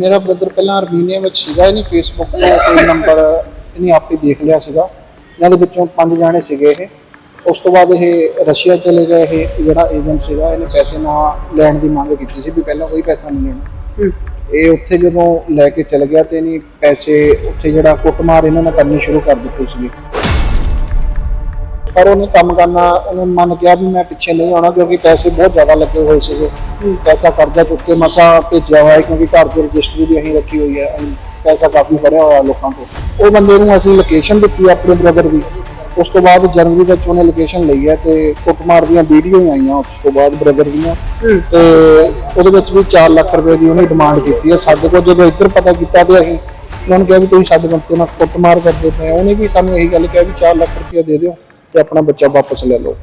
ਮੇਰਾ ਬ੍ਰਦਰ ਪਹਿਲਾਂ ਅਰਮੀਨੀਆ ਵਿੱਚ ਸੀਗਾ ਇਹਨੇ ਫੇਸਬੁੱਕ ਤੇ ਕੋਈ ਨੰਬਰ ਇਹਨੇ ਆਪੇ ਦੇਖ ਲਿਆ ਸੀਗਾ। ਇਹਨਾਂ ਦੇ ਵਿੱਚੋਂ ਪੰਜ ਜਾਣੇ ਸੀਗੇ ਇਹ। ਉਸ ਤੋਂ ਬਾਅਦ ਇਹ ਰਸ਼ੀਆ ਚਲੇ ਗਏ ਇਹ ਜਿਹੜਾ ਏਜੰਟ ਸੀਗਾ ਇਹਨੇ ਪੈਸੇ ਨਾ ਲੈਣ ਦੀ ਮੰਗ ਕੀਤੀ ਸੀ ਵੀ ਪਹਿਲਾਂ ਕੋਈ ਪੈਸਾ ਨਹੀਂ ਲੈਣਾ। ਇਹ ਉੱਥੇ ਜਦੋਂ ਲੈ ਕੇ ਚਲ ਗਿਆ ਤੇ ਇਹਨੇ ਪੈਸੇ ਉੱਥੇ ਜਿਹੜਾ ਕੁੱਟਮਾਰ ਇਹਨਾਂ ਨੇ ਕਰਨੀ ਸ਼ੁਰੂ ਕਰ ਦਿੱਤੀ ਸੀ ਪਰ ਉਹਨੇ ਕੰਮ ਕਰਨਾ ਉਹਨੇ ਮਨ ਕਿਹਾ ਵੀ ਮੈਂ ਪਿੱਛੇ ਨਹੀਂ ਆਉਣਾ ਕਿਉਂਕਿ ਪੈਸੇ ਬਹੁਤ ਜ਼ਿਆਦਾ ਲੱਗੇ ਹੋਏ ਸੀਗੇ। ਪੈਸਾ ਕਰਜ਼ਾ ਚੁੱਕ ਕੇ ਮਸਾ ਭੇਜਿਆ ਹੋਇਆ ਕਿਉਂਕਿ ਘਰ ਦੀ ਰਜਿਸਟਰੀ ਵੀ ਅਸੀਂ ਰੱਖੀ ਹੋਈ ਹੈ। ਪੈਸਾ ਕਾਫੀ ਫੜਿਆ ਹੋਇਆ ਲੋਕਾਂ ਤੋਂ। ਉਹ ਬੰਦੇ ਨੂੰ ਅਸੀਂ ਲੋਕੇਸ਼ਨ ਦਿੱਤੀ ਆਪਣੇ ਬ੍ਰਦਰ ਦੀ। ਉਸ ਤੋਂ ਬਾਅਦ ਜਨਵਰੀ ਵਿੱਚ ਉਹਨੇ ਲੋਕੇਸ਼ਨ ਲਈ ਹੈ ਤੇ ਕੁੱਟਮਾਰ ਦੀਆਂ ਵੀਡੀਓ ਆਈਆਂ ਉਸ ਤੋਂ ਬਾਅਦ ਬ੍ਰਦਰ ਦੀਆਂ। ਤੇ ਉਹਦੇ ਵਿੱਚ ਵੀ 4 ਲੱਖ ਰੁਪਏ ਦੀ ਉਹਨੇ ਡਿਮਾਂਡ ਕੀਤੀ ਹੈ। ਸਾਡੇ ਕੋਲ ਜਦੋਂ ਇੱਧਰ ਪਤਾ ਕੀਤਾ ਤੇ ਅਸੀਂ ਉਹਨਾਂ ਨੂੰ ਕਿਹਾ ਵੀ ਤੁਸੀਂ ਸਾਡੇ ਬੰਦੇ ਨਾਲ ਕੁੱਟਮਾਰ ਕਰਦੇ ਪਏ। ਉਹਨੇ ਵੀ ਸਾਨੂੰ ਇਹੀ ਗੱਲ ਕਿਹਾ ਵੀ 4 ਲੱਖ ਰੁਪਏ ਦੇ ਦਿਓ। ਤੇ ਆਪਣਾ ਬੱਚਾ ਵਾਪਸ ਲੈ ਲਓ।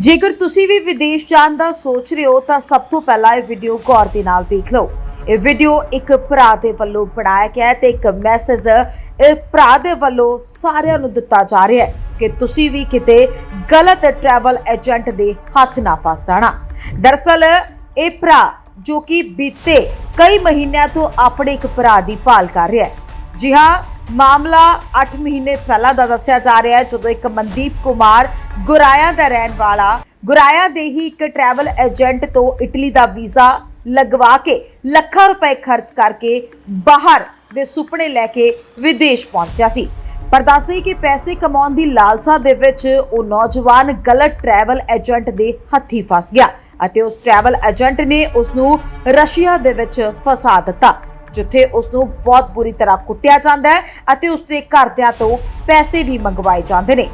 ਜੇਕਰ ਤੁਸੀਂ ਵੀ ਵਿਦੇਸ਼ ਜਾਣ ਦਾ ਸੋਚ ਰਹੇ ਹੋ, ਤਾਂ ਸਭ ਤੋਂ ਪਹਿਲਾਂ ਇਹ ਵੀਡੀਓ ਗੌਰ ਦੇ ਨਾਲ ਦੇਖ ਲਓ। ਇਹ ਵੀਡੀਓ ਇੱਕ ਭਰਾ ਦੇ ਵੱਲੋਂ ਬਣਾਇਆ ਗਿਆ ਹੈ ਤੇ ਇੱਕ ਮੈਸੇਜ ਇਹ ਭਰਾ ਦੇ ਵੱਲੋਂ ਸਾਰਿਆਂ ਨੂੰ ਦਿੱਤਾ ਜਾ ਰਿਹਾ ਹੈ ਕਿ ਤੁਸੀਂ ਵੀ ਕਿਤੇ ਗਲਤ ਟਰੈਵਲ ਏਜੰਟ ਦੇ ਹੱਥ ਨਾ ਫਸ ਜਾਣਾ। ਦਰਅਸਲ, ਇਹ ਭਰਾ ਜੋ ਕਿ ਬੀਤੇ ਕਈ ਮਹੀਨਿਆਂ ਤੋਂ ਆਪਣੇ ਇੱਕ ਭਰਾ ਦੀ ਭਾਲ ਕਰ ਰਿਹਾ ਹੈ। ਜੀ ਹਾਂ ਮਾਮਲਾ 8 ਮਹੀਨੇ ਪਹਿਲਾਂ ਦਾ ਦੱਸਿਆ ਜਾ ਰਿਹਾ ਹੈ, ਜਦੋਂ ਇੱਕ ਮਨਦੀਪ ਕੁਮਾਰ ਗੁਰਾਇਆ ਦਾ ਰਹਿਣ ਵਾਲਾ, ਗੁਰਾਇਆ ਦੇ ਹੀ ਇੱਕ ਟਰੈਵਲ ਏਜੰਟ ਤੋਂ ਇਟਲੀ ਦਾ ਵੀਜ਼ਾ ਲਗਵਾ ਕੇ ਲੱਖਾਂ ਰੁਪਏ ਖਰਚ ਕਰਕੇ ਬਾਹਰ ਦੇ ਸੁਪਨੇ ਲੈ ਕੇ ਵਿਦੇਸ਼ ਪਹੁੰਚਿਆ ਸੀ। ਪਰ ਦੱਸਦੇ ਕਿ ਪੈਸੇ ਕਮਾਉਣ ਦੀ ਲਾਲਸਾ ਦੇ ਵਿੱਚ ਉਹ ਨੌਜਵਾਨ ਗਲਤ ਟਰੈਵਲ ਏਜੰਟ ਦੇ ਹੱਥੀ ਫਸ ਗਿਆ ਅਤੇ ਉਸ ਟਰੈਵਲ ਏਜੰਟ ਨੇ ਉਸ ਨੂੰ ਰਸ਼ੀਆ ਦੇ ਵਿੱਚ ਫਸਾ ਦਿੱਤਾ। ਜਿੱਥੇ ਉਸ ਨੂੰ ਬਹੁਤ ਬੁਰੀ ਤਰ੍ਹਾਂ ਕੁੱਟਿਆ ਜਾਂਦਾ ਹੈ ਅਤੇ ਉਸ ਦੇ ਘਰਦਿਆਂ ਤੋਂ ਪੈਸੇ ਵੀ ਮੰਗਵਾਏ ਜਾਂਦੇ ਨੇ।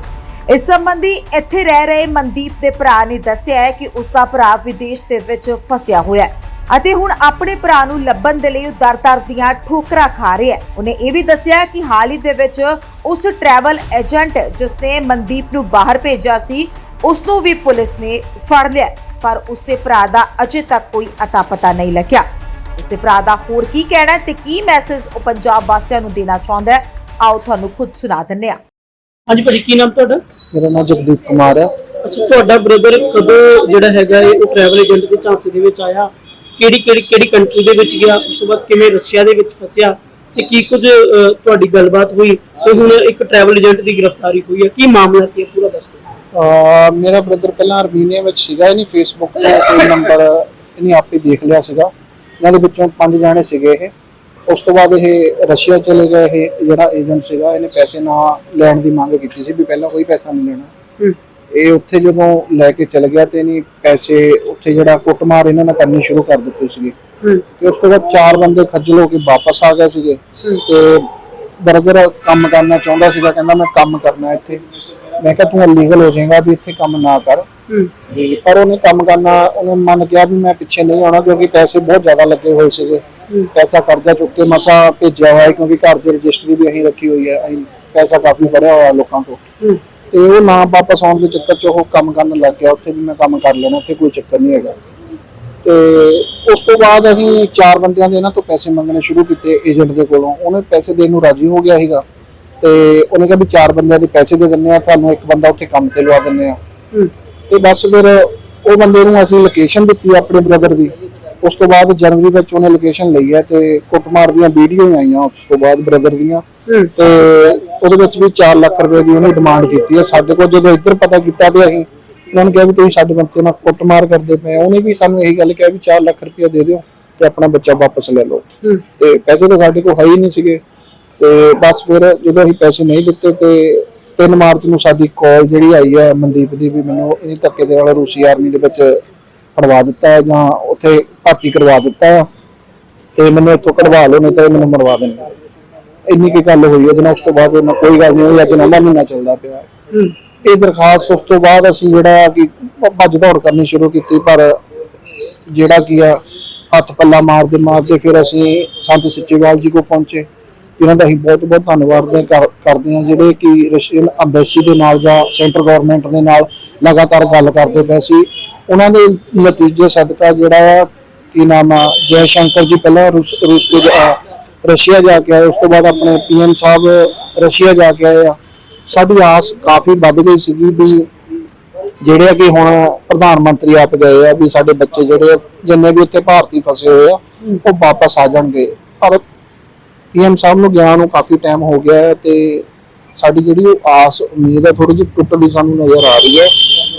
ਇਸ ਸੰਬੰਧੀ ਇੱਥੇ ਰਹਿ ਰਹੇ ਮਨਦੀਪ ਦੇ ਭਰਾ ਨੇ ਦੱਸਿਆ ਹੈ ਕਿ ਉਸ ਦਾ ਭਰਾ ਵਿਦੇਸ਼ ਦੇ ਵਿੱਚ ਫਸਿਆ ਹੋਇਆ ਹੈ ਅਤੇ ਹੁਣ ਆਪਣੇ ਭਰਾ ਨੂੰ ਲੱਭਣ ਦੇ ਲਈ ਉਹ ਦਰ-ਦਰ ਦੀਆਂ ਠੋਕਰਾਂ ਖਾ ਰਿਹਾ ਹੈ। ਉਹਨੇ ਇਹ ਵੀ ਦੱਸਿਆ ਕਿ ਹਾਲ ਹੀ ਦੇ ਵਿੱਚ ਉਸ ਟਰੈਵਲ ਏਜੰਟ ਜਿਸ ਨੇ ਮਨਦੀਪ ਨੂੰ ਬਾਹਰ ਭੇਜਿਆ ਸੀ ਉਸ ਨੂੰ ਵੀ ਪੁਲਿਸ ਨੇ ਫੜ ਲਿਆ ਪਰ ਉਸ ਦੇ ਭਰਾ ਦਾ ਅਜੇ ਤੱਕ ਕੋਈ ਅਤਾ ਪਤਾ ਨਹੀਂ ਲੱਗਿਆ। ਉਸ ਦੇ ਭਰਾ ਦਾ ਹੋਰ ਕੀ ਕਹਿਣਾ ਤੇ ਕੀ ਮੈਸੇਜ ਉਹ ਪੰਜਾਬ ਵਾਸੀਆਂ ਨੂੰ ਦੇਣਾ ਚਾਹੁੰਦਾ ਹੈ? ਆਓ ਤੁਹਾਨੂੰ ਖੁਦ ਸੁਣਾ ਦਿੰਦੇ ਹਾਂ। ਹਾਂਜੀ ਭਾਜੀ ਕੀ ਨਾਮ ਤੁਹਾਡਾ? ਮੇਰਾ ਨਾਮ ਜਗਦੀਪ ਕੁਮਾਰ ਹੈ। ਅੱਛਾ ਤੁਹਾਡਾ ਬ੍ਰਦਰ ਕਦੋਂ ਜਿਹੜਾ ਹੈਗਾ ਇਹ ਉਹ ਟਰੈਵਲ ਏਜੰਟ ਦੇ ਝਾਂਸੇ ਦੇ ਵਿੱਚ ਆਇਆ? ਕਿਹੜੀ ਕਿਹੜੀ ਕਿਹੜੀ ਕੰਟਰੀ ਦੇ ਵਿੱਚ ਗਿਆ? ਉਸ ਤੋਂ ਬਾਅਦ ਕਿਵੇਂ ਰਸ਼ੀਆ ਦੇ ਵਿੱਚ ਫਸਿਆ? ਤੇ ਕੀ ਕੁਝ ਅਹ, ਤੁਹਾਡੀ ਗੱਲਬਾਤ ਹੋਈ? ਤੇ ਹੁਣ ਇੱਕ ਟਰੈਵਲ ਏਜੰਟ ਦੀ ਗ੍ਰਿਫਤਾਰੀ ਹੋਈ ਹੈ। ਕੀ ਮਾਮਲਾ ਕੀ ਹੈ? ਪੂਰਾ ਦੱਸ ਦਿਓ। ਅਹ ਮੇਰਾ ਬ੍ਰਦਰ ਪਹਿਲਾਂ ਅਰਮੀਨੀਆ ਵਿੱਚ ਸੀਗਾ ਇਹਨੇ ਫੇਸਬੁੱਕ ਤੇ ਕੋਈ ਨੰਬਰ ਇਹਨੇ ਆਪੇ ਦੇਖ ਲਿਆ ਸੀਗਾ। ਇਹਨਾਂ ਦੇ ਵਿੱਚੋਂ ਪੰਜ ਜਾਣੇ ਸੀਗੇ ਇਹ। ਉਸ ਤੋਂ ਬਾਅਦ ਇਹ ਰਸ਼ੀਆ ਚਲੇ ਗਏ ਇਹ ਜਿਹੜਾ ਏਜੰਟ ਸੀਗਾ ਇਹਨੇ ਪੈਸੇ ਨਾ ਲੈਣ ਦੀ ਮੰਗ ਕੀਤੀ ਸੀ ਵੀ ਪਹਿਲਾਂ ਕੋਈ ਪੈਸਾ ਨਹੀਂ ਲੈਣਾ। ਇਹ ਉੱਥੇ ਜਦੋਂ ਲੈ ਕੇ ਚਲ ਗਿਆ ਤੇ ਇਹਨੇ ਪੈਸੇ ਉੱਥੇ ਜਿਹੜਾ ਕੁੱਟਮਾਰ ਇਹਨਾਂ ਨੇ ਕਰਨੀ ਸ਼ੁਰੂ ਕਰ ਦਿੱਤੀ ਸੀਗੀ। ਤੇ ਉਸ ਤੋਂ ਬਾਅਦ ਚਾਰ ਬੰਦੇ ਖੱਜਲ ਹੋ ਕੇ ਵਾਪਸ ਆ ਗਏ ਸੀਗੇ। ਤੇ ਬਰਦਰ ਕੰਮ ਕਰਨਾ ਚਾਹੁੰਦਾ ਸੀਗਾ ਕਹਿੰਦਾ ਮੈਂ ਕੰਮ ਕਰਨਾ ਇੱਥੇ। ਮੈਂ ਕਿਹਾ ਤੂੰ ਲੀਗਲ ਹੋ ਜਾਏਗਾ ਵੀ ਇੱਥੇ ਕੰਮ ਨਾ ਕਰ। ਪਰ ਉਹਨੇ ਕੰਮ ਕਰਨਾ ਉਹਨੇ ਮਨ ਕਿਹਾ ਵੀ ਮੈਂ ਪਿੱਛੇ ਨਹੀਂ ਆਉਣਾ ਕਿਉਂਕਿ ਪੈਸੇ ਬਹੁਤ ਜ਼ਿਆਦਾ ਲੱਗੇ ਹੋਏ ਸੀਗੇ। ਪੈਸਾ ਕਰਜ਼ਾ ਚੁੱਕ ਕੇ ਮਸਾ ਭੇਜਿਆ ਹੋਇਆ ਕਿਉਂਕਿ ਘਰ ਦੀ ਰਜਿਸਟਰੀ ਵੀ ਅਸੀਂ ਰੱਖੀ ਹੋਈ ਹੈ ਅਸੀਂ ਪੈਸਾ ਕਾਫੀ ਫੜਿਆ ਹੋਇਆ ਲੋਕਾਂ ਤੋਂ। ਤੇ ਉਹ ਨਾ ਵਾਪਸ ਆਉਣ ਦੇ ਚੱਕਰ 'ਚ ਉਹ ਕੰਮ ਕਰਨ ਲੱਗ ਗਿਆ ਉੱਥੇ ਵੀ ਮੈਂ ਕੰਮ ਕਰ ਲੈਣਾ ਉੱਥੇ ਕੋਈ ਚੱਕਰ ਨਹੀਂ ਹੈਗਾ। ਤੇ ਉਸ ਤੋਂ ਬਾਅਦ ਅਸੀਂ ਚਾਰ ਬੰਦਿਆਂ ਦੇ ਇਹਨਾਂ ਤੋਂ ਪੈਸੇ ਮੰਗਣੇ ਸ਼ੁਰੂ ਕੀਤੇ ਏਜੰਟ ਦੇ ਕੋਲੋਂ। ਉਹਨੇ ਪੈਸੇ ਦੇਣ ਨੂੰ ਰਾਜੀ ਹੋ ਗਿਆ ਸੀਗਾ। ਤੇ ਉਹਨੇ ਕਿਹਾ ਵੀ ਚਾਰ ਬੰਦਿਆਂ ਦੇ ਪੈਸੇ ਦੇ ਦਿੰਨੇ ਆ ਤੁਹਾਨੂੰ ਇੱਕ ਬੰਦਾ ਉੱਥੇ ਕੰਮ ਤੇ ਲਵਾ ਦਿੰਨੇ ਆ। ਤੇ ਬਸ ਫਿਰ ਉਹ ਬੰਦੇ ਨੂੰ ਅਸੀਂ ਲੋਕੇਸ਼ਨ ਦਿੱਤੀ ਆਪਣੇ ਬ੍ਰਦਰ ਦੀ। ਉਸ ਤੋਂ ਬਾਅਦ ਜਨਵਰੀ ਵਿੱਚ ਉਹਨੇ ਲੋਕੇਸ਼ਨ ਲਈ ਹੈ ਤੇ ਕੁੱਟਮਾਰ ਦੀਆਂ ਵੀਡੀਓ ਆਈਆਂ ਉਸ ਤੋਂ ਬਾਅਦ ਬ੍ਰਦਰ ਦੀਆਂ। ਤੇ ਉਹਦੇ ਵਿੱਚ ਵੀ 4 ਲੱਖ ਰੁਪਏ ਦੀ ਉਹਨੇ ਡਿਮਾਂਡ ਕੀਤੀ ਹੈ ਸਾਡੇ ਕੋਲ ਜਦੋਂ ਇੱਧਰ ਪਤਾ ਕੀਤਾ ਤੇ ਅਸੀਂ ਉਹਨਾਂ ਨੂੰ ਕਿਹਾ ਵੀ ਤੁਸੀਂ ਸਾਡੇ ਬੰਦੇ ਨਾਲ ਕੁੱਟਮਾਰ ਕਰਦੇ ਪਏ। ਉਹਨੇ ਵੀ ਸਾਨੂੰ ਇਹੀ ਗੱਲ ਕਿਹਾ ਵੀ 4 ਲੱਖ ਰੁਪਏ ਦੇ ਦਿਓ ਤੇ ਆਪਣਾ ਬੱਚਾ ਵਾਪਸ ਲੈ ਲਓ। ਤੇ ਪੈਸੇ ਤਾਂ ਸਾਡੇ ਕੋਲ ਹੈ ਹੀ ਨਹੀਂ ਸੀਗੇ। ਤੇ ਬਸ ਫਿਰ ਜਦੋਂ ਅਸੀਂ ਪੈਸੇ ਨਹੀਂ ਦਿੱਤੇ ਤੇ 3 ਮਾਰਚ ਨੂੰ ਸਾਡੀ ਕਾਲ ਜਿਹੜੀ ਆਈ ਹੈ ਮਨਦੀਪ ਦੀ ਵੀ ਮੈਨੂੰ ਇਹਨੀ ਧੱਕੇ ਦੇ ਨਾਲ ਰੂਸੀ ਆਰਮੀ ਦੇ ਵਿੱਚ ਫੜਵਾ ਦਿੱਤਾ ਹੈ ਜਾਂ ਉੱਥੇ ਭਰਤੀ ਕਰਵਾ ਦਿੱਤਾ ਹੈ ਤੇ ਮੈਨੂੰ ਇੱਥੋਂ ਕਢਵਾ ਲਓ ਨਹੀਂ ਤਾਂ ਇਹ ਮੈਨੂੰ ਮਰਵਾ ਦੇਣਗੇ ਇੰਨੀ ਕੀ ਗੱਲ ਹੋਈ ਉਹਦੇ ਨਾਲ ਉਸ ਤੋਂ ਬਾਅਦ ਉਹਨਾਂ ਕੋਈ ਗੱਲ ਨਹੀਂ ਹੋਈ ਅੱਜ ਨਵਾਂ ਮਹੀਨਾ ਚੱਲਦਾ ਪਿਆ। ਇਹ ਦਰਖਾਸਤ ਉਸ ਤੋਂ ਬਾਅਦ ਅਸੀਂ ਜਿਹੜਾ ਕਿ ਭੱਜ ਦੌੜ ਕਰਨੀ ਸ਼ੁਰੂ ਕੀਤੀ ਪਰ ਜਿਹੜਾ ਕੀ ਆ ਹੱਥ ਪੱਲਾ ਮਾਰਦੇ ਮਾਰਦੇ ਫਿਰ ਅਸੀਂ ਸੰਤ ਸੱਚੇਵਾਲ ਜੀ ਕੋ ਪਹੁੰਚੇ। ਇਹਨਾਂ ਦਾ ਅਸੀਂ ਬਹੁਤ ਬਹੁਤ ਧੰਨਵਾਦ ਦੇ- ਕਰ- ਕਰਦੇ ਹਾਂ ਜਿਹੜੇ ਕਿ ਰਸ਼ੀਅਨ ਅੰਬੈਸੀ ਦੇ ਨਾਲ ਜਾਂ ਸੈਂਟਰ ਗਵਰਨਮੈਂਟ ਦੇ ਨਾਲ ਲਗਾਤਾਰ ਗੱਲ ਕਰਦੇ ਪਏ ਸੀ। ਉਹਨਾਂ ਦੇ ਨਤੀਜੇ ਸਦਕਾ ਜਿਹੜਾ ਆ ਕੀ ਨਾਮ ਆ ਜੈ ਸ਼ੰਕਰ ਜੀ ਪਹਿਲਾਂ ਰੂਸ ਰੂਸ ਤੋਂ ਜਾ- ਰਸ਼ੀਆ ਜਾ ਕੇ ਆਏ ਉਸ ਤੋਂ ਬਾਅਦ ਆਪਣੇ ਪੀਐਮ ਸਾਹਿਬ ਰਸ਼ੀਆ ਜਾ ਕੇ ਆਏ ਆ। ਸਾਡੀ ਆਸ ਕਾਫੀ ਵੱਧ ਗਈ ਸੀਗੀ ਵੀ ਜਿਹੜੇ ਆ ਕਿ ਹੁਣ ਪ੍ਰਧਾਨ ਮੰਤਰੀ ਆਪ ਗਏ ਆ ਵੀ ਸਾਡੇ ਬੱਚੇ ਜਿਹੜੇ ਆ, ਜਿੰਨੇ ਵੀ ਉੱਥੇ ਭਾਰਤੀ ਫਸੇ ਹੋਏ ਆ ਉਹ ਵਾਪਸ ਆ ਜਾਣਗੇ। ਪਰ ਪੀਐਮ ਸਾਹਿਬ ਨੂੰ ਗਿਆ ਨੂੰ ਕਾਫੀ ਟਾਈਮ ਹੋ ਗਿਆ ਹੈ ਤੇ ਸਾਡੀ ਜਿਹੜੀ ਉਹ ਆਸ, ਉਮੀਦ ਹੈ ਥੋੜੀ ਜਿਹੀ ਟੁੱਟਦੀ ਸਾਨੂੰ ਨਜ਼ਰ ਆ ਰਹੀ ਹੈ।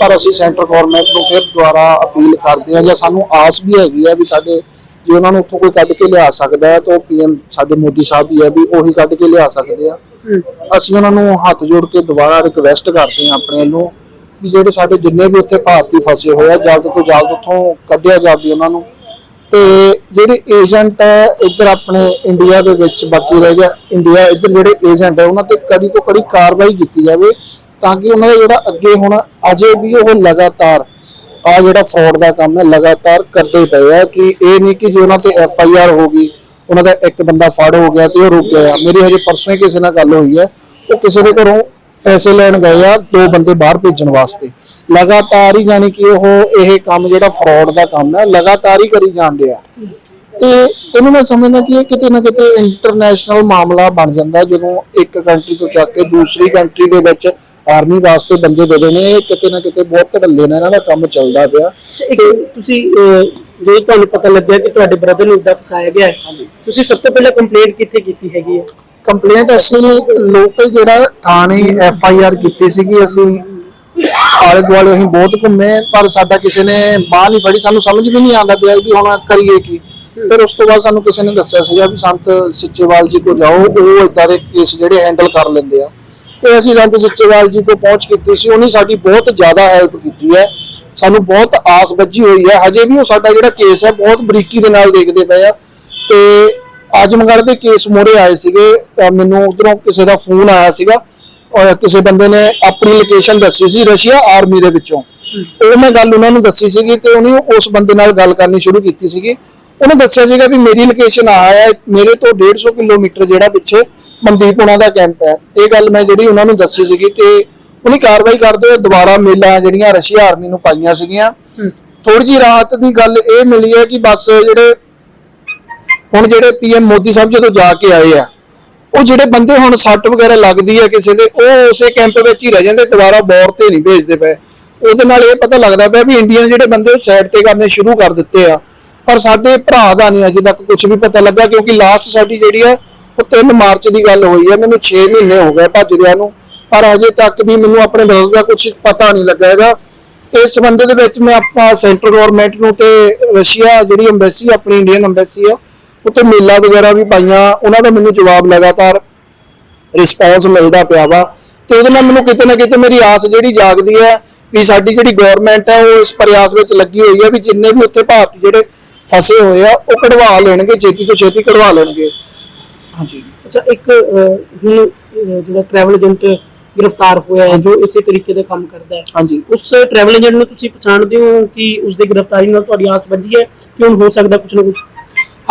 ਪਰ ਅਸੀਂ ਸੈਂਟਰ ਗਵਰਨਮੈਂਟ ਨੂੰ ਫਿਰ ਦੁਬਾਰਾ ਅਪੀਲ ਕਰਦੇ ਹਾਂ ਜਾਂ ਸਾਨੂੰ ਆਸ ਵੀ ਹੈਗੀ ਹੈ ਵੀ ਸਾਡੇ ਜੇ ਉਹਨਾਂ ਨੂੰ ਉੱਥੋਂ ਕੋਈ ਕੱਢ ਕੇ ਲਿਆ ਸਕਦਾ ਹੈ, ਤਾਂ ਪੀਐਮ ਸਾਡੇ ਮੋਦੀ ਸਾਹਿਬ ਹੀ ਹੈ ਵੀ ਉਹੀ ਕੱਢ ਕੇ ਲਿਆ ਸਕਦੇ ਆ। ਅਸੀਂ ਉਹਨਾਂ ਨੂੰ ਹੱਥ ਜੋੜ ਕੇ ਦੁਬਾਰਾ ਰਿਕਵੈਸਟ ਕਰਦੇ ਹਾਂ ਆਪਣੇ ਵੱਲੋਂ ਵੀ ਜਿਹੜੇ ਸਾਡੇ ਜਿੰਨੇ ਵੀ ਉੱਥੇ ਭਾਰਤੀ ਫਸੇ ਹੋਏ ਆ, ਜਲਦ ਤੋਂ ਜਲਦ ਉੱਥੋਂ ਕੱਢਿਆ ਜਾਵੇ ਉਹਨਾਂ ਨੂੰ। ਤੇ ਜਿਹੜੇ ਏਜੰਟ ਹੈ, ਇੱਧਰ ਆਪਣੇ ਇੰਡੀਆ ਦੇ ਵਿੱਚ ਬਾਕੀ ਰਹਿ ਗਿਆ। ਇੰਡੀਆ ਇੱਧਰ ਜਿਹੜੇ ਏਜੰਟ ਹੈ, ਉਹਨਾਂ ਤੇ ਕੜੀ ਤੋਂ ਕੜੀ ਕਾਰਵਾਈ ਕੀਤੀ ਜਾਵੇ ਤਾਂ ਕਿ ਉਹਨਾਂ ਦਾ ਜਿਹੜਾ ਅੱਗੇ ਹੁਣ ਅਜੇ ਵੀ ਉਹ ਲਗਾਤਾਰ ਆ ਜਿਹੜਾ ਫਰਾਡ ਦਾ ਕੰਮ ਹੈ, ਲਗਾਤਾਰ ਕਰਦੇ ਪਏ ਆ ਕਿ ਇਹ ਨਹੀਂ ਕਿ ਜੇ ਉਹਨਾਂ ਤੇ ਐਫ ਆਈ ਆਰ ਹੋ ਗਈ, ਉਹਨਾਂ ਦਾ ਇੱਕ ਬੰਦਾ ਫੜ ਹੋ ਗਿਆ ਤੇ ਉਹ ਰੁਕ ਗਿਆ। ਮੇਰੀ ਹਜੇ ਪਰਸੋਂ ਕਿਸੇ ਨਾਲ ਗੱਲ ਹੋਈ ਹੈ। ਉਹ ਕਿਸੇ ਦੇ ਘਰੋਂ ਪੈਸੇ ਲੈਣ ਗਏ ਆ ਦੋ ਬੰਦੇ ਬਾਹਰ ਭੇਜਣ ਵਾਸਤੇ। ਲਗਾਤਾਰ ਹੀ ਯਾਨੀ ਕਿ ਉਹ ਇਹ ਕੰਮ ਜਿਹੜਾ ਫਰਾਡ ਦਾ ਕੰਮ ਹੈ ਲਗਾਤਾਰ ਹੀ ਕਰੀ ਜਾਂਦੇ ਆ। ਤੇ ਇਹਨੂੰ ਮੈਂ ਸਮਝਦਾ ਕਿ ਇਹ ਕਿਤੇ ਨਾ ਕਿਤੇ ਇੰਟਰਨੈਸ਼ਨਲ ਮਾਮਲਾ ਬਣ ਜਾਂਦਾ ਜਦੋਂ ਇੱਕ ਕੰਟਰੀ ਤੋਂ ਚੱਕ ਕੇ ਦੂਸਰੀ ਕੰਟਰੀ ਦੇ ਵਿੱਚ ਆਰਮੀ ਵਾਸਤੇ ਬੰਦੇ ਦੇ ਦੇਣੇ ਇਹ ਕਿਤੇ ਨਾ ਕਿਤੇ ਬਹੁਤ ਘੜੱਲੇ ਨਾਲ ਇਹਨਾਂ ਦਾ ਕੰਮ ਚੱਲਦਾ ਪਿਆ। ਤੁਸੀਂ ਜਦੋਂ ਤੁਹਾਨੂੰ ਪਤਾ ਲੱਗਿਆ ਕਿ ਤੁਹਾਡੇ ਬ੍ਰਦਰ ਨੂੰ ਇਦਾਂ ਫਸਾਇਆ ਗਿਆ ਹੈ ਤੁਸੀਂ ਸਭ ਤੋਂ ਪਹਿਲਾਂ ਕੰਪਲੇਂਟ ਕਿੱਥੇ ਕੀਤੀ ਹੈਗੀ ਹੈ? ਕੰਪਲੇਂਟ ਅਸੀਂ ਲੋਕਲ ਜਿਹੜਾ ਥਾਣੇ ਐਫ ਆਈ ਆਰ ਕੀਤੀ ਸੀਗੀ ਅਸੀਂ ਆਲੇ ਦੁਆਲੇ ਅਸੀਂ ਬਹੁਤ ਘੁੰਮੇ ਪਰ ਸਾਡਾ ਕਿਸੇ ਨੇ ਬਾਹ ਨਹੀਂ ਫੜੀ ਸਾਨੂੰ ਸਮਝ ਵੀ ਨਹੀਂ ਆਉਂਦਾ ਪਿਆ ਵੀ ਹੁਣ ਕਰੀਏ ਕੀ। ਫਿਰ ਉਸ ਤੋਂ ਬਾਅਦ ਸਾਨੂੰ ਕਿਸੇ ਨੇ ਦੱਸਿਆ ਸੀਗਾ ਵੀ ਸੰਤ ਸਿੱਚੇਵਾਲ ਜੀ ਕੋ ਜਾਓ ਉਹ ਇਦਾਂ ਦੇ ਕੇਸ ਜਿਹੜੇ ਹੈਂਡਲ ਕਰ ਲੈਂਦੇ ਆ। ਫਿਰ ਅਸੀਂ ਸੰਤ ਸਿੱਚੇਵਾਲ ਜੀ ਕੋ ਪਹੁੰਚ ਕੀਤੀ ਸੀ ਉਹਨੇ ਸਾਡੀ ਬਹੁਤ ਜ਼ਿਆਦਾ ਹੈਲਪ ਕੀਤੀ ਹੈ। ਸਾਨੂੰ ਬਹੁਤ ਆਸ ਬੱਝੀ ਹੋਈ ਹੈ। ਹਜੇ ਵੀ ਉਹ ਸਾਡਾ ਜਿਹੜਾ ਕੇਸ ਹੈ ਬਹੁਤ ਬਰੀਕੀ ਦੇ ਨਾਲ ਦੇਖਦੇ ਪਏ ਆ। ਤੇ ਆਜਮਗੜ੍ਹ ਦੇ ਕੇਸ ਮੋੜੇ ਆਏ ਸੀਗੇ। ਤਾਂ ਮੈਨੂੰ ਉਧਰੋਂ ਕਿਸੇ ਦਾ ਫੋਨ ਆਇਆ ਸੀਗਾ। ਔਰ ਕਿਸੇ ਬੰਦੇ ਨੇ ਆਪਣੀ ਲੋਕੇਸ਼ਨ ਦੱਸੀ ਸੀ ਰਸ਼ੀਆ ਆਰਮੀ ਦੇ ਵਿੱਚੋਂ। ਉਹ ਮੈਂ ਗੱਲ ਉਹਨਾਂ ਨੂੰ ਦੱਸੀ ਸੀਗੀ ਤੇ ਉਹਨੇ ਉਸ ਬੰਦੇ ਨਾਲ ਗੱਲ ਕਰਨੀ ਸ਼ੁਰੂ ਕੀਤੀ ਸੀਗੀ। ਉਹਨੇ ਦੱਸਿਆ ਸੀਗਾ ਵੀ ਮੇਰੀ ਲੋਕੇਸ਼ਨ ਆ ਹੈ ਮੇਰੇ ਤੋਂ 150 ਕਿਲੋਮੀਟਰ ਜਿਹੜਾ ਪਿੱਛੇ ਮਨਦੀਪ ਉਹਨਾਂ ਦਾ ਕੈਂਪ ਹੈ। ਇਹ ਗੱਲ ਮੈਂ ਜਿਹੜੀ ਉਹਨਾਂ ਨੂੰ ਦੱਸੀ ਸੀਗੀ ਤੇ ਉਹਨੇ ਕਾਰਵਾਈ ਕਰਦੇ ਹੋਏ ਦੁਬਾਰਾ ਮੇਲਾਂ ਜਿਹੜੀਆਂ ਰਸ਼ੀਆ ਆਰਮੀ ਨੂੰ ਪਾਈਆਂ ਸੀਗੀਆਂ। ਥੋੜੀ ਜੀ ਰਾਹਤ ਦੀ ਗੱਲ ਇਹ ਮਿਲੀ ਹੈ ਕਿ ਬਸ ਜਿਹੜੇ ਹੁਣ ਜਿਹੜੇ ਪੀਐਮ ਮੋਦੀ ਸਾਹਿਬ ਜਦੋਂ ਜਾ ਕੇ ਆਏ ਆ ਉਹ ਜਿਹੜੇ ਬੰਦੇ ਹੁਣ ਸੱਟ ਵਗੈਰਾ ਲੱਗਦੀ ਹੈ ਕਿਸੇ ਦੇ ਉਹ ਉਸੇ ਕੈਂਪ ਵਿੱਚ ਹੀ ਰਹਿ ਜਾਂਦੇ ਦੁਬਾਰਾ ਬੌਰ ਤੇ ਨਹੀਂ ਭੇਜਦੇ ਪਏ। ਉਹਦੇ ਨਾਲ ਇਹ ਪਤਾ ਲੱਗਦਾ ਪਿਆ ਵੀ ਇੰਡੀਅਨ ਜਿਹੜੇ ਬੰਦੇ ਉਹ ਸਾਈਡ ਤੇ ਕਰਨੇ ਸ਼ੁਰੂ ਕਰ ਦਿੱਤੇ ਆ। ਪਰ ਸਾਡੇ ਭਰਾ ਦਾ ਨਹੀਂ ਅਜੇ ਤੱਕ ਕੁਝ ਵੀ ਪਤਾ ਲੱਗਾ, ਕਿਉਂਕਿ ਲਾਸਟ ਸਾਡੀ ਜਿਹੜੀ ਹੈ, ਉਹ 3 ਮਾਰਚ ਦੀ ਗੱਲ ਹੋਈ ਹੈ, ਮੈਨੂੰ 6 ਮਹੀਨੇ ਹੋ ਗਏ ਭੱਜਦਿਆਂ ਨੂੰ, ਪਰ ਅਜੇ ਤੱਕ ਵੀ ਮੈਨੂੰ ਆਪਣੇ ਬਜ਼ੁਰਗ ਦਾ ਕੁਝ ਪਤਾ ਨਹੀਂ ਲੱਗਾ ਹੈਗਾ। ਇਸ ਸੰਬੰਧ ਦੇ ਵਿੱਚ ਮੈਂ ਆਪਾਂ ਸੈਂਟਰ ਗਵਰਨਮੈਂਟ ਨੂੰ ਤੇ ਰਸ਼ੀਆ ਜਿਹੜੀ ਐਮਬੈਸੀ ਆਪਣੀ ਇੰਡੀਅਨ ਐਮਬੈਸੀ ਆ ਉੱਤੇ ਮੇਲਾ ਵਗੈਰਾ ਵੀ ਪਾਈਆਂ, ਉਹਨਾਂ ਦਾ ਮੈਨੂੰ ਜਵਾਬ ਲਗਾਤਾਰ ਰਿਸਪੌਂਸ ਮਿਲਦਾ ਪਿਆ ਵਾ। ਤੇ ਉਹਦੇ ਨਾਲ ਮੈਨੂੰ ਕਿਤੇ ਨਾ ਕਿਤੇ ਮੇਰੀ ਆਸ ਜਿਹੜੀ ਜਾਗਦੀ ਹੈ ਵੀ ਸਾਡੀ ਜਿਹੜੀ ਗਵਰਨਮੈਂਟ ਹੈ, ਉਹ ਇਸ ਪ੍ਰਯਾਸ ਵਿੱਚ ਲੱਗੀ ਹੋਈ ਹੈ ਵੀ ਜਿੰਨੇ ਵੀ ਉੱਥੇ ਭਾਰਤੀ ਜਿਹੜੇ ਫਸੇ ਹੋਏ ਆ ਉਹ ਕਢਵਾ ਲੈਣਗੇ ਛੇਤੀ ਤੋਂ ਛੇਤੀ ਕਢਵਾ ਲੈਣਗੇ। ਹਾਂਜੀ। ਅੱਛਾ ਇੱਕ ਅਹ, ਹੁਣ ਅਹ, ਜਿਹੜਾ ਟਰੈਵਲ ਏਜੰਟ ਗ੍ਰਿਫਤਾਰ ਹੋਇਆ ਹੈ ਜੋ ਇਸੇ ਤਰੀਕੇ ਦਾ ਕੰਮ ਕਰਦਾ ਹੈ ਹਾਂਜੀ। ਉਸ ਟਰੈਵਲ ਏਜੰਟ ਨੂੰ ਤੁਸੀਂ ਪਛਾਣਦੇ ਹੋ ਕਿ ਉਸ ਦੀ ਗ੍ਰਿਫਤਾਰੀ ਨਾਲ ਤੁਹਾਡੀ ਆਸ ਵੱਜੀ ਹੈ ਕਿ ਹੁਣ ਹੋ ਸਕਦਾ ਕੁਝ ਨਾ ਕੁਝ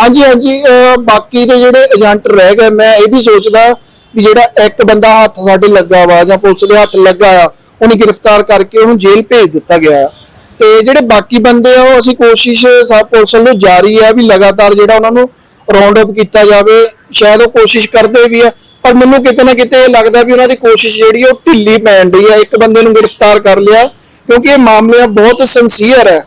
ਹਾਂਜੀ ਹਾਂਜੀ ਅਹ ਬਾਕੀ ਦੇ ਜਿਹੜੇ ਏਜੰਟ ਰਹਿ ਗਏ ਮੈਂ ਇਹ ਵੀ ਸੋਚਦਾ ਵੀ ਜਿਹੜਾ ਇੱਕ ਬੰਦਾ ਹੱਥ ਸਾਡੇ ਲੱਗਾ ਵਾ ਜਾਂ ਪੁਲਿਸ ਦੇ ਹੱਥ ਲੱਗਾ ਆ ਉਹਨੂੰ ਗ੍ਰਿਫਤਾਰ ਕਰਕੇ ਉਹਨੂੰ ਜੇਲ੍ਹ ਭੇਜ ਦਿੱਤਾ ਗਿਆ ਆ। ਤੇ ਜਿਹੜੇ ਬਾਕੀ ਬੰਦੇ ਆ, ਉਹ ਅਸੀਂ ਕੋਸ਼ਿਸ਼ ਸਾ ਪੁਲਿਸ ਵੱਲੋਂ ਜਾਰੀ ਆ ਵੀ ਲਗਾਤਾਰ ਜਿਹੜਾ ਉਹਨਾਂ ਨੂੰ ਰਾਉਂਡ ਅਪ ਕੀਤਾ ਜਾਵੇ। ਸ਼ਾਇਦ ਉਹ ਕੋਸ਼ਿਸ਼ ਕਰਦੇ ਵੀ ਆ, ਪਰ ਮੈਨੂੰ ਕਿਤੇ ਨਾ ਕਿਤੇ ਇਹ ਲੱਗਦਾ ਵੀ ਉਹਨਾਂ ਦੀ ਕੋਸ਼ਿਸ਼ ਜਿਹੜੀ ਉਹ ਢਿੱਲੀ ਪੈਣ ਰਹੀ ਆ। ਇੱਕ ਬੰਦੇ ਨੂੰ ਗ੍ਰਿਫਤਾਰ ਕਰ ਲਿਆ, ਕਿਉਂਕਿ ਇਹ ਮਾਮਲੇ ਬਹੁਤ ਸਿੰਸੀਅਰ ਹੈ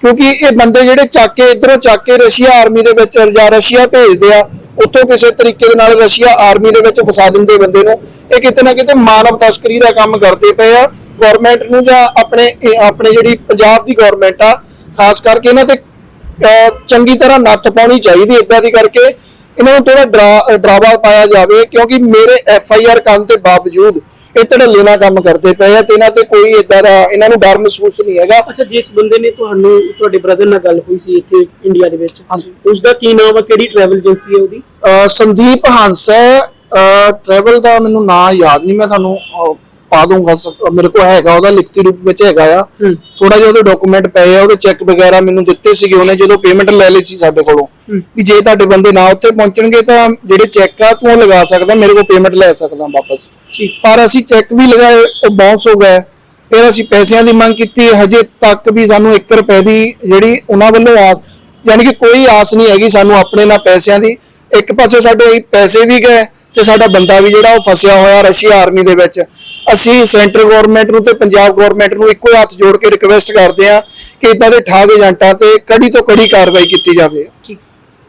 ਕਿਉਂਕਿ ਇਹ ਬੰਦੇ ਜਿਹੜੇ ਚੱਕ ਕੇ ਇਧਰੋਂ ਚੱਕ ਕੇ ਰਸ਼ੀਆ ਆਰਮੀ ਦੇ ਵਿੱਚ ਜਾਂ ਰਸ਼ੀਆ ਭੇਜਦੇ ਆ, ਉੱਥੋਂ ਕਿਸੇ ਤਰੀਕੇ ਦੇ ਨਾਲ ਰਸ਼ੀਆ ਆਰਮੀ ਦੇ ਵਿੱਚ ਫਸਾ ਦਿੰਦੇ ਬੰਦੇ ਨੂੰ। ਇਹ ਕਿਤੇ ਨਾ ਕਿਤੇ ਮਾਨਵ ਤਸਕਰੀ ਦਾ ਕੰਮ ਕਰਦੇ ਪਏ ਆ। ਗਵਰਨਮੈਂਟ ਨੂੰ ਜਾਂ ਆਪਣੇ ਆਪਣੇ ਜਿਹੜੀ ਪੰਜਾਬ ਦੀ ਗਵਰਨਮੈਂਟ ਆ ਖਾਸ ਕਰਕੇ ਇਹਨਾਂ ਤੇ ਚੰਗੀ ਤਰ੍ਹਾਂ ਨੱਥ ਪਾਉਣੀ ਚਾਹੀਦੀ ਇਦਾਂ ਦੀ ਕਰਕੇ ਇਹਨਾਂ ਨੂੰ ਥੋੜਾ ਡਰਾ ਡਰਾਵਾ ਪਾਇਆ ਜਾਵੇ ਕਿਉਂਕਿ ਮੇਰੇ ਐਫ ਆਈ ਆਰ ਕਰਨ ਦੇ ਬਾਵਜੂਦ ਇਹ ਧੜੱਲੇ ਨਾਲ ਕੰਮ ਕਰਦੇ ਪਏ ਆ ਤੇ ਇਹਨਾਂ ਤੇ ਕੋਈ ਇਦਾਂ ਦਾ ਇਹਨਾਂ ਨੂੰ ਡਰ ਮਹਿਸੂਸ ਨਹੀਂ ਹੈਗਾ। ਅੱਛਾ ਜਿਸ ਬੰਦੇ ਨੇ ਤੁਹਾਨੂੰ ਤੁਹਾਡੇ ਬ੍ਰਦਰ ਨਾਲ ਗੱਲ ਹੋਈ ਸੀ ਇੱਥੇ ਇੰਡੀਆ ਦੇ ਵਿੱਚ। ਉਸ ਦਾ ਕੀ ਨਾਮ ਹੈ ਕਿਹੜੀ ਟਰੈਵਲ ਏਜੰਸੀ ਹੈ ਉਹਦੀ? ਸੰਦੀਪ ਹੰਸ ਟਰੈਵਲ ਦਾ ਮੈਨੂੰ ਨਾਂ ਯਾਦ ਨਹੀਂ ਮੈਂ ਤੁਹਾਨੂੰ ਪਾ ਦੂੰਗਾ। ਸ- ਮੇਰੇ ਕੋਲ ਹੈਗਾ ਉਹਦਾ ਲਿਖਤੀ ਰੂਪ ਵਿੱਚ ਹੈਗਾ ਆ। ਹੂੰ। ਥੋੜਾ ਜਿਹਾ ਉਹਦੇ ਡਾਕੂਮੈਂਟ ਪਏ ਆ ਉਹਦੇ ਚੈੱਕ ਵਗੈਰਾ ਮੈਨੂੰ ਦਿੱਤੇ ਸੀਗੇ ਉਹਨੇ ਜਦੋਂ ਪੇਮੈਂਟ ਲੈ ਲਈ ਸੀ ਸਾਡੇ ਕੋਲੋਂ। ਵੀ ਜੇ ਤੁਹਾਡੇ ਬੰਦੇ ਨਾ ਉੱਥੇ ਪਹੁੰਚਣਗੇ ਤਾਂ ਜਿਹੜੇ ਚੈੱਕ ਆ ਤੂੰ ਉਹ ਲਗਾ ਸਕਦਾ ਮੇਰੇ ਕੋਲ ਪੇਮੈਂਟ ਲੈ ਸਕਦਾ ਵਾਪਸ। ਠੀਕ। ਪਰ ਅਸੀਂ ਚੈੱਕ ਵੀ ਲਗਾਏ ਉਹ ਬਾਉਂਸ ਹੋ ਗਏ। ਫਿਰ ਅਸੀਂ ਪੈਸਿਆਂ ਦੀ ਮੰਗ ਕੀਤੀ ਹਜੇ ਤੱਕ ਵੀ ਸਾਨੂੰ 1 ਰੁਪਏ ਦੀ ਜਿਹੜੀ ਉਹਨਾਂ ਵੱਲੋਂ ਆਸ ਯਾਨੀ ਕਿ ਕੋਈ ਆਸ ਨਹੀਂ ਹੈਗੀ ਸਾਨੂੰ ਆਪਣੇ ਨਾਲ ਪੈਸਿਆਂ ਦੀ। ਇੱਕ ਪਾਸੇ ਸਾਡੇ ਪੈਸੇ ਵੀ ਗਏ ਤੇ ਸਾਡਾ ਬੰਦਾ ਵੀ ਜਿਹੜਾ ਉਹ ਫਸਿਆ ਹੋਇਆ ਰਸ਼ੀਆ ਆਰਮੀ ਦੇ ਵਿੱਚ। ਅਸੀਂ ਸੈਂਟਰ ਗਵਰਨਮੈਂਟ ਨੂੰ ਤੇ ਪੰਜਾਬ ਗਵਰਨਮੈਂਟ ਨੂੰ ਇੱਕੋ ਹੱਥ ਜੋੜ ਕੇ ਰਿਕਵੈਸਟ ਕਰਦੇ ਆ ਕਿ ਇਦਾਂ ਦੇ ਠਾਗ ਏਜੰਟਾਂ ਤੇ ਕੜੀ ਤੋਂ ਕੜੀ ਕਾਰਵਾਈ ਕੀਤੀ ਜਾਵੇ। ਠੀਕ।